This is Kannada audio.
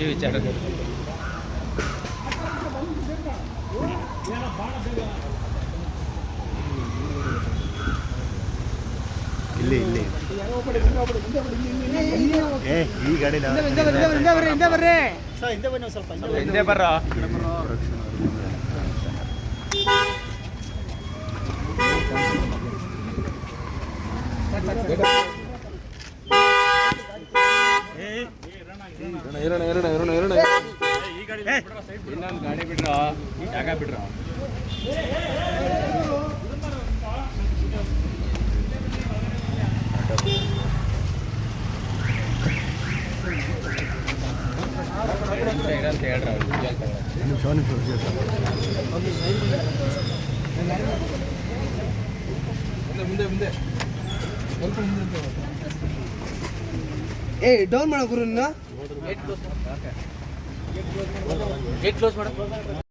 ಖುಷಿ ವಿಚಾರ ಇಲ್ಲಿ ಇಲ್ಲಿ. ಏ ಈ ಗಾಡಿ ಹಿಂದೆ ಬರ್ರ ಇನ್ನೊಂದು ಗಾಡಿ ಅಂತ ಹೇಳ್ರ ಸ್ವಲ್ಪ ಮುಂದೆ ಏ ಡೌನ್ ಮಾಡೋ गेट क्लोज मैडम